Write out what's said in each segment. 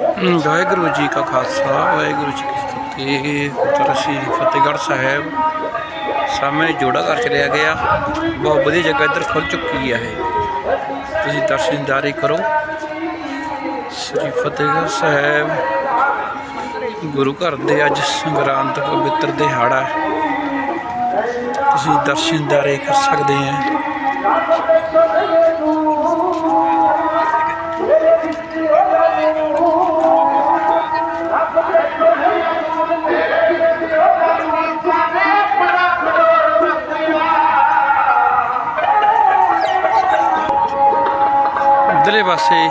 ਵਾਹਿਗੁਰੂ ਜੀ ਕਾ ਖਾਲਸਾ, ਵਾਹਿਗੁਰੂ ਜੀ ਕੀ ਫਤਿਹ। ਗੁਰਦੁਆਰਾ ਸ੍ਰੀ ਫਤਿਹਗੜ੍ਹ ਸਾਹਿਬ, ਸਾਹਮਣੇ ਜੋੜਾ ਘਰ ਚਲਿਆ ਗਿਆ। ਬਹੁਤ ਵਧੀਆ ਜਗ੍ਹਾ ਇੱਧਰ ਖੁੱਲ ਚੁੱਕੀ ਹੈ ਤੁਸੀਂ ਦਰਸ਼ਨਦਾਰੀ ਕਰੋ। ਸ੍ਰੀ ਫਤਿਹਗੜ੍ਹ ਸਾਹਿਬ, ਗੁਰੂ ਘਰ ਦੇ ਅੱਜ ਸੰਗਰਾਂਦ ਪਵਿੱਤਰ ਦਿਹਾੜਾ ਹੈ। ਤੁਸੀਂ ਦਰਸ਼ਨਦਾਰੀ ਕਰ ਸਕਦੇ ਆ। ਪਾਸੇ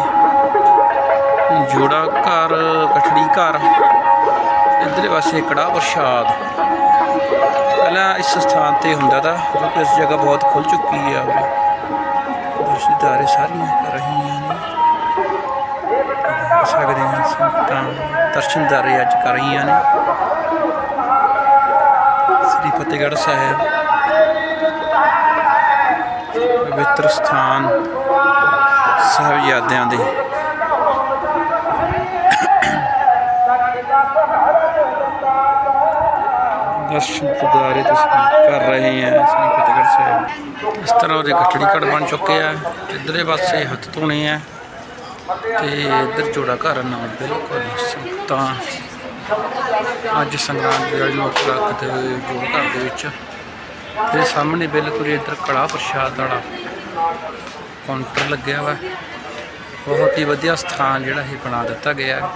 ਜੋੜਾ ਘਰ, ਕਠੜੀ ਘਰ, ਇੱਧਰਲੇ ਪਾਸੇ ਕੜਾ ਪ੍ਰਸ਼ਾਦ। ਪਹਿਲਾਂ ਇਸ ਸਥਾਨ ਤੇ ਹੁੰਦਾ ਤਾਂ ਕਿਉਂਕਿ ਇਸ ਜਗ੍ਹਾ ਬਹੁਤ ਖੁੱਲ ਚੁੱਕੀ ਆ। ਦਰਸ਼ਨਦਾਰੇ ਸਾਰੀਆਂ ਕਰ ਰਹੀਆਂ ਨੇ। ਦੇਖ ਸਕਦੇ ਹਾਂ ਸੰਗਤਾਂ ਦਰਸ਼ਨਦਾਰੇ ਅੱਜ ਕਰ ਰਹੀਆਂ ਨੇ। ਸ੍ਰੀ ਫਤਿਹਗੜ੍ਹ ਸਾਹਿਬ। ਪਵਿੱਤਰ ਸਥਾਨ। ਸਾਹਿਬਜ਼ਾਦਿਆਂ ਦੇ। ਦਰਸ਼ਨ ਦਿਦਾਰੇ ਤੁਸੀਂ ਕਰ ਰਹੇ ਆ, ਸ੍ਰੀ ਫਤਿਹਗੜ੍ਹ ਸਾਹਿਬ। ਇਸ ਤਰ੍ਹਾਂ ਉਹਦੇ ਗੱਠੜੀ ਘੜ ਬਣ ਚੁੱਕੇ ਆ। ਇੱਧਰਲੇ ਪਾਸੇ ਹੱਥ ਧੋਣੇ ਆ ਤੇ ਇੱਧਰ ਜੋੜਾ ਘਰ ਨਾਲ, ਬਿਲਕੁਲ ਸੰਗਤਾਂ। ਅੱਜ ਸੰਗਰਾਂਦ ਦੇ ਵਾਲੀ ਨੂੰ ਰੱਖਦੇ ਜੋੜ ਘਰ ਦੇ ਵਿੱਚ। ਤੇ ਸਾਹਮਣੇ ਬਿਲਕੁਲ ਹੀ ਇੱਧਰ ਕੜਾ ਪ੍ਰਸ਼ਾਦ ਵਾਲਾ ਕਾਊਂਟਰ ਲੱਗਿਆ ਵਾ। ਬਹੁਤ ਹੀ ਵਧੀਆ ਸਥਾਨ ਜਿਹੜਾ ਇਹ ਬਣਾ ਦਿੱਤਾ ਗਿਆ ਹੈ।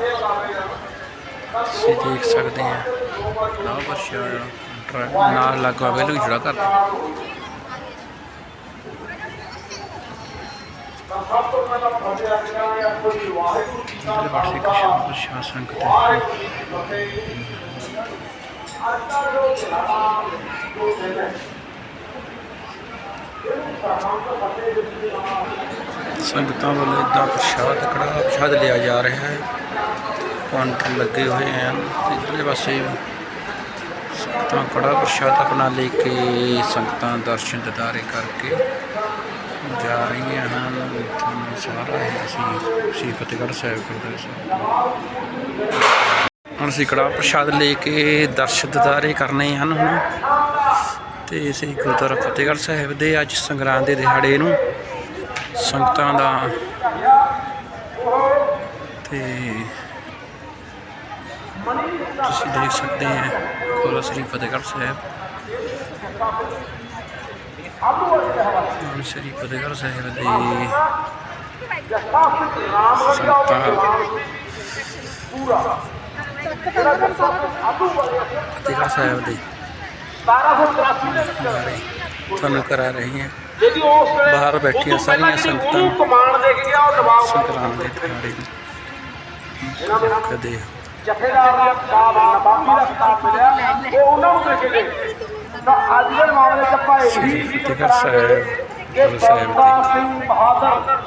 ਤੁਸੀਂ ਦੇਖ ਸਕਦੇ ਆ। ਕੜਾ ਪ੍ਰਸ਼ਾਦ ਵਾਲਾ ਕਾਊਂਟਰ ਹੈ। ਨਾਲ ਲੱਗਾ ਬਿਲਕੁਲ ਜੁੜਾ ਕਰਦਾ ਇਹਦੇ ਪਾਸੇ ਕਸ਼ਮੀਰ ਪ੍ਰਸ਼ਾਸਨ ਕਿਤੇ ਸੰਗਤਾਂ ਵੱਲੋਂ ਇਦਾਂ ਪ੍ਰਸ਼ਾਦ ਕੜਾ ਪ੍ਰਸ਼ਾਦ ਲਿਆ ਜਾ ਰਿਹਾ ਹੈ। ਕਾਊਂਟਰ ਲੱਗੇ ਹੋਏ ਹਨ। ਤੇ ਪਾਸੇ ਸੰਗਤਾਂ ਕੜਾ ਪ੍ਰਸ਼ਾਦ ਆਪਣਾ ਲੈ ਕੇ ਸੰਗਤਾਂ ਦਰਸ਼ਨ ਦਿਦਾਰੇ ਕਰਕੇ ਜਾ ਰਹੀਆਂ ਹਨ। ਤੁਹਾਨੂੰ ਸਾਰਾ ਇਹ ਅਸੀਂ ਸ਼੍ਰੀ ਫਤਿਹਗੜ੍ਹ ਸਾਹਿਬ ਗੁਰਦੁਆਰਾ ਸਾਹਿਬ। ਹੁਣ ਅਸੀਂ ਕੜਾ ਪ੍ਰਸ਼ਾਦ ਲੈ ਕੇ ਦਰਸ਼ਨ ਦਿਦਾਰੇ ਕਰਨੇ ਹਨ ਹੁਣ। ਤੇ ਸ਼੍ਰੀ ਗੁਰਦੁਆਰਾ ਫਤਿਹਗੜ੍ਹ ਸਾਹਿਬ ਦੇ ਅੱਜ ਸੰਗਰਾਂਦ ਦੇ ਦਿਹਾੜੇ ਨੂੰ ਸੰਗਤਾਂ ਦਾ ਤੇ ਤੁਸੀਂ ਦੇਖ ਸਕਦੇ ਆ ਕੋਲਾ ਸ੍ਰੀ ਫਤਿਹਗੜ੍ਹ ਸਾਹਿਬ। ਹੁਣ ਸ੍ਰੀ ਫਤਿਹਗੜ੍ਹ ਸਾਹਿਬ ਦੇ ਸੰਗਤਾਂ ਫਤਿਹਗੜ੍ਹ ਸਾਹਿਬ ਦੇ ਬਾਰੇ ਤੁਹਾਨੂੰ ਕਰਾ ਰਹੀ ਹਾਂ। ਜਿਹੜੀ ਉਸ ਵੇਲੇ ਬਾਹਰ ਬੈਠੀਆਂ ਸਾਰੀਆਂ ਸੰਗਤਾਂ ਨੂੰ ਕਮਾਂਡ ਦੇ ਕੇ ਗਿਆ ਉਹ ਦਬਾਅ ਸੰਗਰਾਂਦ ਦੇ ਦਿਹਾੜੇ ਨੂੰ ਕਦੇ ਜਥੇਦਾਰ ਦਾ ਖਿਤਾਬ ਨਬਾਬੀ ਦਾ ਖਿਤਾਬ ਮਿਲਿਆ ਉਹ ਉਹਨਾਂ ਨੂੰ ਦੇ ਕੇ ਗਏ। ਤਾਂ ਅੱਜ ਦੇ ਮਾਮਲੇ 'ਚ ਆਪਾਂ ਇਹ ਵੀ ਫਤਿਹਗੜ੍ਹ ਸਾਹਿਬ ਕਿ ਦੇ ਬੰਦਾ ਸਿੰਘ ਬਹਾਦਰ।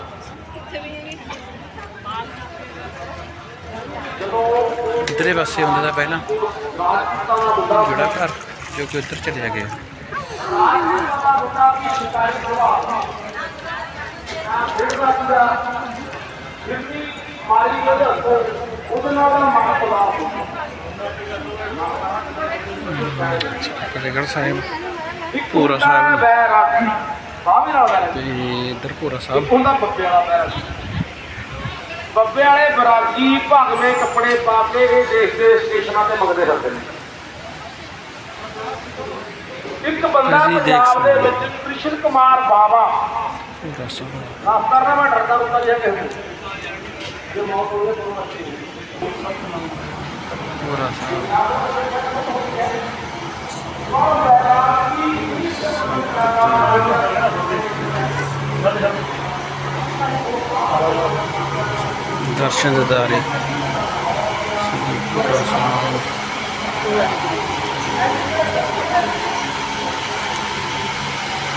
ਇਧਰੇ ਪਾਸੇ ਹੁੰਦਾ ਪਹਿਲਾਂ। ਜਿਹੜਾ ਘਰ। ਜੋ ਕਿ ਉੱਧਰ ਚਲਿਆ ਗਿਆ ਫਤਿਹਗੜ੍ਹ ਸਾਹਿਬ ਪੂਰਾ ਸਾਹਿਬ। ਤੇ ਇੱਧਰ ਭੋਰਾ ਸਾਹਿਬ। ਉਹਦਾ ਬੱਬੇ ਵਾਲਾ ਪੈਰ ਬੱਬੇ ਵਾਲੇ ਬਰਾਗੀ ਭਗਵੇਂ ਕੱਪੜੇ ਪਾ ਕੇ ਇਹ ਦੇਸ਼ ਸਟੇਸ਼ਨਾਂ ਤੇ ਮੰਗਦੇ ਰਹਿੰਦੇ ਨੇ। ਇੱਕ ਬੰਦਾ ਅਸੀਂ ਦੇਖ ਪੰਜਾਬ ਦੇ ਸਕਦੇ ਵਿੱਚ ਕ੍ਰਿਸ਼ਨ ਕੁਮਾਰ ਬਾਵਾ। ਭੋਰਾ ਸਾਹਿਬ ਖਾਸ ਕਰਨਾ ਮੈਂ ਡਰਦਾ ਰੁਕਦਾ ਜਿਹਾ ਕਿਸੇ ਨੂੰ। ਜੇ ਮੌਤ ਹੋਵੇ ਤਾਂ ਉਹ ਅੱਛੀ ਭੋਰਾ ਸਾਹਿਬ ਦਰਸ਼ਨ ਦਿਦਾਰੇ। ਸ੍ਰੀ ਭੋਰਾ ਸਾਹਿਬ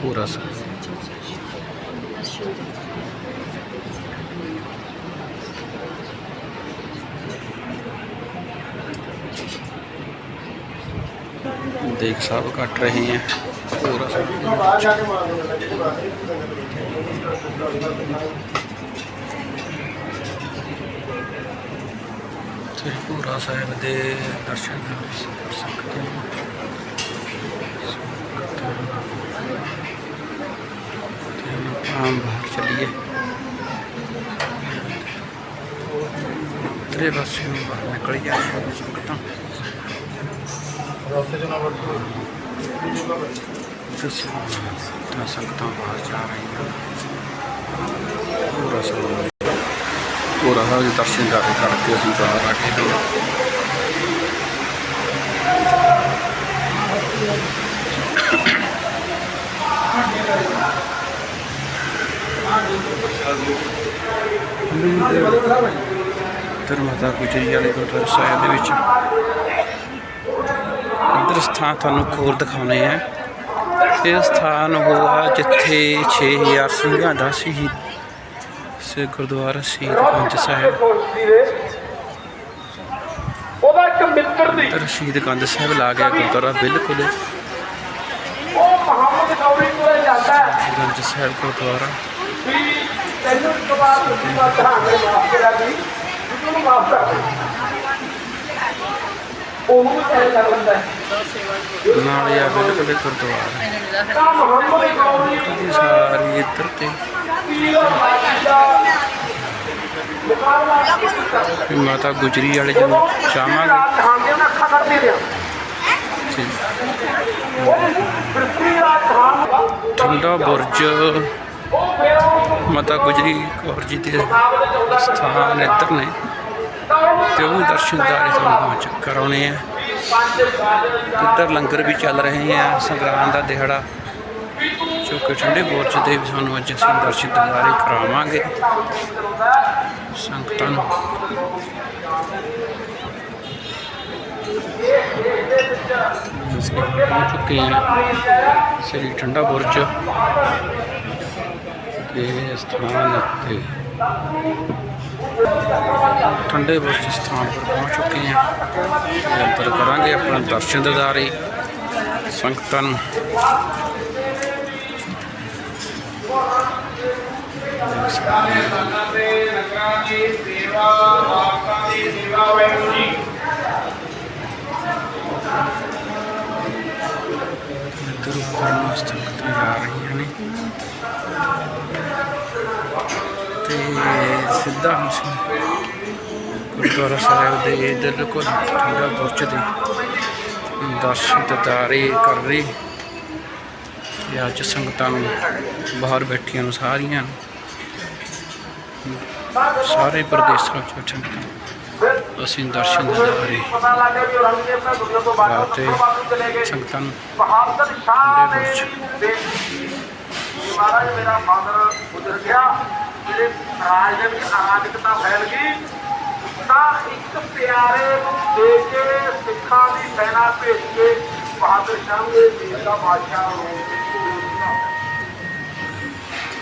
ਪੂਰਾ ਸ ਦੇਖ ਸਭ ਕੱਟ ਰਹੇ हैं ਪੂਰਾ ਤ੍ਰਿਪੁਰਾ ਸਾਹਿਬ ਦੇ ਦਰਸ਼ਨ ਕਰ ਸਕਦੇ ਹੋ ਤੇ ਹੁਣ ਆਮ ਬਾਹਰ ਚੱਲੀਏ। ਤੇਰੇ ਪਾਸੇ ਨੂੰ ਬਾਹਰ ਨਿਕਲ ਜਾਏ ਸੰਗਤਾਂ ਤੁਸੀਂ ਤਾਂ ਸੰਗਤਾਂ ਬਾਹਰ ਜਾ ਰਹੀਆਂ। ਪੂਰਾ ਸਮਾਂ ਪੂਰਾ ਸਾਹਿਬ ਦੇ ਦਰਸ਼ਨ ਕਰਕੇ ਕਰਕੇ ਅਸੀਂ ਬਾਹਰ ਆ ਕੇ ਤੇ ਮਾਤਾ ਗੁਜਰੀ ਵਾਲੇ ਗੁਰਦੁਆਰਾ ਸਾਹਿਬ ਦੇ ਵਿੱਚ। ਇੱਧਰ ਸਥਾਨ ਤੁਹਾਨੂੰ ਹੋਰ ਦਿਖਾਉਣੇ ਆ। ਇਹ ਸਥਾਨ ਉਹ ਆ ਜਿੱਥੇ 6000 ਸਿੰਘਾਂ ਦਾ ਸ਼ਹੀਦ ਸੇ ਗੁਰਦੁਆਰਾ ਸ਼ਹੀਦਗੰਜ ਸਾਹਿਬ। ਉਹਦਾ ਇੱਕ ਮਿੱਤਰ ਦੀ ਇੱਧਰ ਸ਼ਹੀਦਗੰਜ ਸਾਹਿਬ ਲਾ ਗਿਆ ਗੁਰਦੁਆਰਾ ਬਿਲਕੁਲ। ਉਹ ਮੁਹੰਮਦ ਗੌਰੀ ਕੋਲੇ ਜਾਂਦਾ ਹੈ। ਗੰਜ ਸਾਹਿਬ ਗੁਰਦੁਆਰਾ। ਵੀ ਤੈਨੂੰ ਇੱਕ ਵਾਰ ਤੁਸੀਂ ਦਾ ਧਿਆਨ ਨਾਲ ਮਾਫ ਕਰਿਆ ਵੀ ਤੂੰ ਮਾਫ ਕਰ ਦੇ। ਉਹਨੂੰ ਵੀ ਤੈਨੂੰ ਕਰ ਲੈਂਦਾ ਹੈ। ਨਾਲ ਹੀ ਆ ਬਿਲਕੁਲ ਇਹ ਗੁਰਦੁਆਰਾ ਤਾਂ ਮੁਹੰਮਦ ਇਹ ਸਾਰੀ ਇੱਧਰ ਤੇ। ਮਾਤਾ ਗੁਜਰੀ ਵਾਲੇ ਚਾਹਾਂਗੇ ਰਾਤ ਹਾਂਦੇ ਉਹਨਾਂ ਅੱਖਾਂ ਕਰਦੇ ਰਿਆ ਤੇ ਪ੍ਰਿਥਵੀ ਰਾਤ ਹਾਂ ਠੰਡਾ ਬੁਰਜ। ਉਹ ਉਹ ਮਾਤਾ ਗੁਜਰੀ ਕੌਰ ਜੀ ਦੇ ਸਥਾਨ ਇੱਧਰ ਨੇ। ਤਾਂ ਤੇ ਉਹ ਵੀ ਦਰਸ਼ਨਦਾਰੀ ਤੁਹਾਨੂੰ ਕਰਾਉਣੇ ਆ। ਵੀ ਇੱਧਰ ਲੰਗਰ ਵੀ ਚੱਲ ਰਹੇ ਆ, ਸੰਗਰਾਂਦ ਦਾ ਦਿਹਾੜਾ। ਜੋ ਕਿ ਠੰਡੇ ਬੁਰਜ ਦੇ ਵੀ ਸਾਨੂੰ ਅੱਜ ਅਸੀਂ ਦਰਸ਼ਨ ਦਿਦਾਰੇ ਕਰਾਵਾਂਗੇ। ਸੰਗਤਾਂ ਨੂੰ। ਅਸੀਂ ਪਹੁੰਚ ਚੁੱਕੇ ਹਾਂ ਸ੍ਰੀ ਠੰਡਾ ਬੁਰਜ। ਦੇ ਸਥਾਨ ਤੇ ਠੰਡੇ ਬੁਰਜ ਸਥਾਨ ਪਰ ਪਹੁੰਚ ਚੁੱਕੇ ਹਾਂ ਤੇ ਅੰਦਰ ਕਰਾਂਗੇ ਆਪਣਾ ਦਰਸ਼ਨ ਦਿਦਾਰੇ ਸੰਗਤਾਂ ਉੱਪਰ ਨੂੰ ਸੰਗਤਾਂ ਜਾ ਰਹੀਆਂ ਨੇ ਤੇ ਸਿੱਧਾ ਅਸੀਂ ਗੁਰਦੁਆਰਾ ਸਾਹਿਬ ਦੇ ਇੱਧਰ ਕੋਲ ਠੰਡਾ ਬੁਰਜ ਦੇ ਦਰਸ਼ਨ ਦਿਦਾਰੇ ਕਰ ਰਹੇ ਤੇ ਅੱਜ ਸੰਗਤਾਂ ਨੂੰ ਬਾਹਰ ਬੈਠੀਆਂ ਨੂੰ ਸਾਰੀਆਂ ਨੂੰ। ਸਾਰੇ ਪ੍ਰਦੇਸ਼ਾਂ ਚ ਸੰਗਤਾਂ ਅਸੀਂ ਦਰਸ਼ਨ ਦਿਦਾਰੇ ਪਤਾ ਲੱਗ ਗਿਆ ਵੀ ਔਰੰਗਜ਼ੇਬ ਨੇ ਦੁਨੀਆ ਤੋਂ ਬਾਹਰ ਰਾਤੇ ਵੱਲ ਚਲੇ ਗਏ ਸੰਗਤਾਂ ਨੂੰ ਬਹਾਦਰ ਸ਼ਾਹ ਠੰਡੇ ਨੇ ਬੁਰਜ। ਬੇਨਤੀ ਕਿ ਮਹਾਰਾਜ ਮੇਰਾ ਫਾਦਰ ਗੁਜ਼ਰ ਗਿਆ ਮੇਰੇ ਰਾਜ ਦੇ ਵਿੱਚ ਅਰਾਜਕਤਾ ਫੈਲ ਗਈ ਤਾਂ ਇੱਕ ਪਿਆਰੇ ਨੂੰ ਦੇ ਕੇ ਸਿੱਖਾਂ ਦੀ ਸੈਨਾ ਭੇਜ ਕੇ ਬਹਾਦਰ ਸ਼ਾਹ ਦੇ ਦੇਸ਼ ਦਾ ਬਾਦਸ਼ਾਹ ਨੂੰ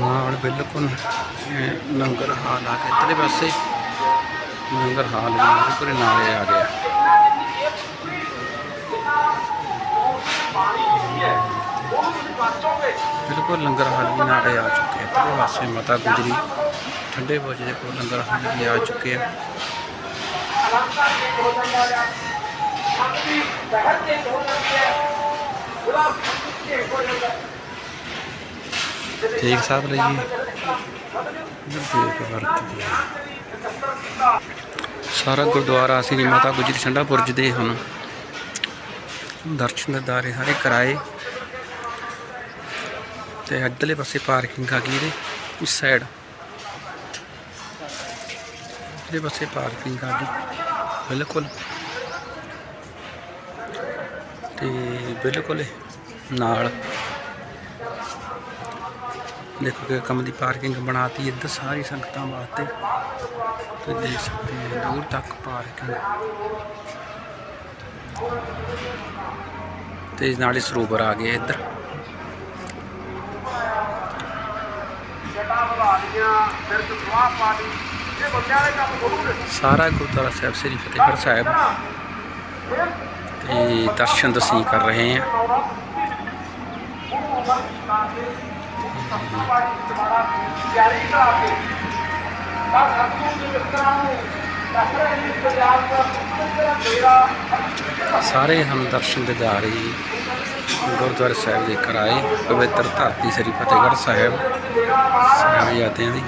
ਨਾਲ ਬਿਲਕੁਲ ਇਹ ਲੰਗਰ ਹਾਲ ਆ ਕੇ ਇੱਧਰਲੇ ਪਾਸੇ। ਲੰਗਰ ਹਾਲ ਵੀ ਬਿਲਕੁਲ ਨਾਲੇ ਆ ਗਿਆ ਬਿਲਕੁਲ ਲੰਗਰ ਹਾਲ ਵੀ ਨਾਲੇ ਆ ਚੁੱਕੇ ਆ। ਇੱਧਰਲੇ ਪਾਸੇ ਮਾਤਾ ਗੁਜਰੀ, ਠੰਡੇ ਬੁਰਜ ਦੇ ਕੋਲ ਲੰਗਰ ਹਾਲ ਵੀ ਆ ਚੁੱਕੇ ਆ। ਦੇਖ ਸਾਹਿਬ ਲਈਏ ਦੇਖ ਵਰਤਦੀ ਸਾਰਾ ਗੁਰਦੁਆਰਾ ਸ੍ਰੀ ਮਾਤਾ ਗੁਜਰੀ ਠੰਡਾ ਬੁਰਜ ਦੇ ਹੁਣ ਦਰਸ਼ਨ ਦਿਦਾਰੇ ਸਾਰੇ ਕਰਾਏ। ਤੇ ਅੱਧਲੇ ਪਾਸੇ ਪਾਰਕਿੰਗ ਆ ਗਈ ਇਹਦੇ, ਇਸ ਸਾਈਡ ਇਹਦੇ ਪਾਸੇ ਪਾਰਕਿੰਗ ਆ ਗਈ, ਬਿਲਕੁਲ। ਤੇ ਬਿਲਕੁਲ ਨਾਲ। ਦੇਖੋ ਕਿ ਕੰਮ ਦੀ ਪਾਰਕਿੰਗ ਬਣਾਤੀ, ਇੱਧਰ ਸਾਰੀ ਸੰਗਤਾਂ ਵਾਸਤੇ। ਤੇ ਦੇਖ ਸਕਦੇ ਹੋ ਦੂਰ ਤੱਕ ਪਾਰਕਿੰਗ। ਤੇ ਨਾਲੇ ਸਰੋਵਰ ਆ ਗਿਆ ਇੱਧਰ। ਸਾਰਾ ਗੁਰਦੁਆਰਾ ਸਾਹਿਬ, ਸ੍ਰੀ ਫਤਿਹਗੜ੍ਹ ਸਾਹਿਬ। ਤੇ ਦਰਸ਼ਨ ਦਸੀਂ ਕਰ ਰਹੇ ਹਾਂ ਤਿਆਰੀ ਕਰਾ ਕੇ। ਤਾਂ ਸਤਿਗੁਰੂ ਦੇ ਵਿਸਤਾਰਾਂ ਨੂੰ ਸਾਰੇ ਹਮ ਦਰਸ਼ਨ ਦਿਦਾਰੇ ਗੁਰਦੁਆਰਾ ਸਾਹਿਬ ਦੇ ਕਰਾਏ ਪਵਿੱਤਰ ਧਰਤੀ ਸ੍ਰੀ ਫਤਿਹਗੜ੍ਹ ਸਾਹਿਬ ਸਾਹਿਬਜ਼ਾਦਿਆਂ ਦੀ।